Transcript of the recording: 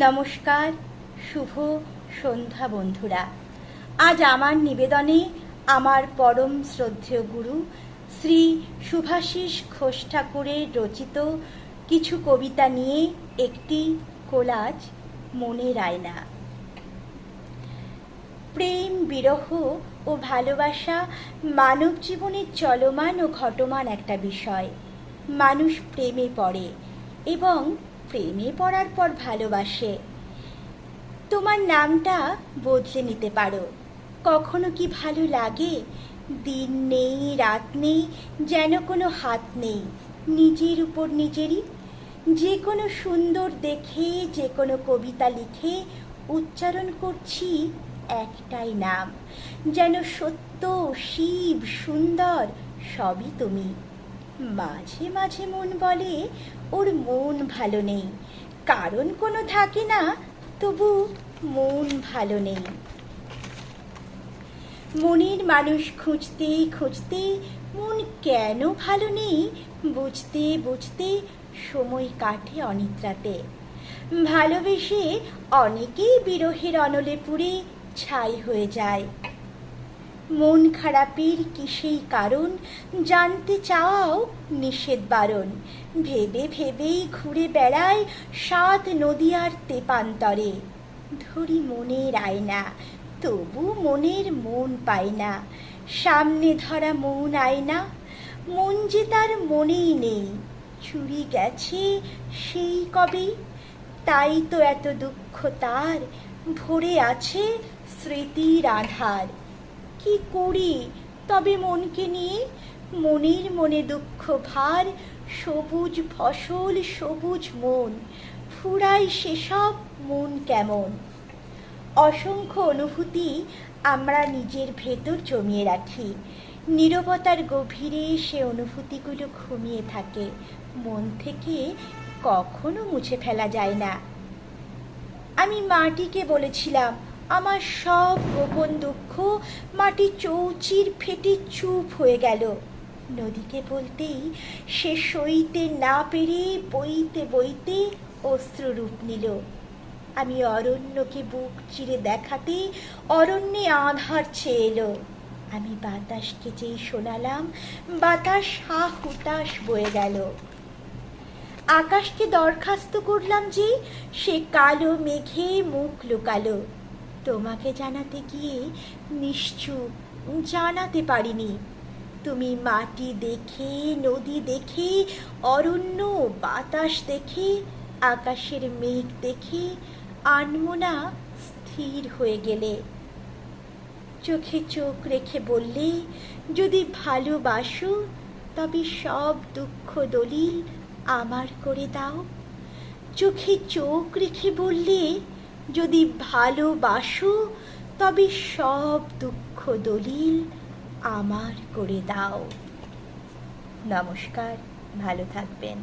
নমস্কার, শুভ সন্ধ্যা বন্ধুরা। আজ আমার নিবেদনে আমার পরম শ্রদ্ধেয় গুরু শ্রী শুভাশিস ঘোষ ঠাকুরের রচিত কিছু কবিতা নিয়ে একটি কোলাজ মনের আয়না প্রেম, বিরহ ও ভালোবাসা মানব জীবনের চলমান ও ঘটমান একটা বিষয়। মানুষ প্রেমে পড়ে এবং প্রেমে পড়ার পর ভালোবাসে। তোমার নামটা বদলে নিতে পারো। কখনো কি ভালো লাগে? দিন নেই, রাত নেই, যেন কোনো হাত নেই। নিজের উপর নিজেরই। যে কোনো সুন্দর দেখে যে কোনো কবিতা লিখে উচ্চারণ করছি একটাই নাম। যেন সত্য, শিব, সুন্দর সবই তুমি। মাঝে মাঝে মন বলে ওর মন ভালো নেই। কারণ কোনো থাকে না, তবু মন ভালো নেই। মনের মানুষ খুঁজতে খুঁজতে মন কেন ভালো নেই, বুঝতে বুঝতে সময় কাটে অনিদ্রাতে। ভালোবেসে অনেকেই বিরহের অনলে পুড়ে ছাই হয়ে যায়। মন খারাপের কি সেই কারণ? জানতে চাও নিষেধ বারণ। ভেবে ভেবেই ঘুরে বেড়ায় সাত নদী আর তেপান্তরে। ধরি মনের আয়না, তবু মনের মন পায় না। সামনে ধরা মন আয়না, মন যে তার মনেই নেই। চুরি গেছে সেই কবে? তাই তো এত দুঃখ তার, ভরে আছে স্মৃতির আধার। কি করি? তবে মনকে নিয়ে মনের মনে দুঃখ ভার, সবুজ ফসল, সবুজ মন, ফুরাই সেসব মন কেমন? অসংখ্য অনুভূতি আমরা নিজের ভেতর জমিয়ে রাখি। নীরবতার গভীরে সে অনুভূতিগুলো ঘুমিয়ে থাকে। মন থেকে কখনো মুছে ফেলা যায় না। আমি মাটিকে বলেছিলাম আমার সব গোপন দুঃখ মাটি চৌচির ফেটে চুপ হয়ে গেল। নদীকে বলতেই সে সইতে না পেরে বইতে বইতে অস্ত্ররূপ নিল। আমি অরণ্যকে বুক চিরে দেখাতে অরণ্যে আধার ছেয়ে এলো। আমি বাতাসকে যেই শোনালাম, বাতাস হা হুতাশ বয়ে গেল। আকাশকে দরখাস্ত করলাম যে সে কালো মেঘে মুখ লুকালো। তোমাকে জানাতে গিয়ে নিশ্চুপ জানাতে পারিনি। তুমি মাটি দেখে, নদী দেখে, অরণ্য, বাতাস দেখে, আকাশের মেঘ দেখে, আনমোনা স্থির হয়ে গেলে। চোখে চোখ রেখে বললে, যদি ভালোবাসো, তবে সব দুঃখ দলিল আমার করে দাও। চোখে চোখ রেখে বললে যদি ভালোবাসো তবে সব দুঃখ দলিল আমার করে দাও। নমস্কার ভালো থাকবেন।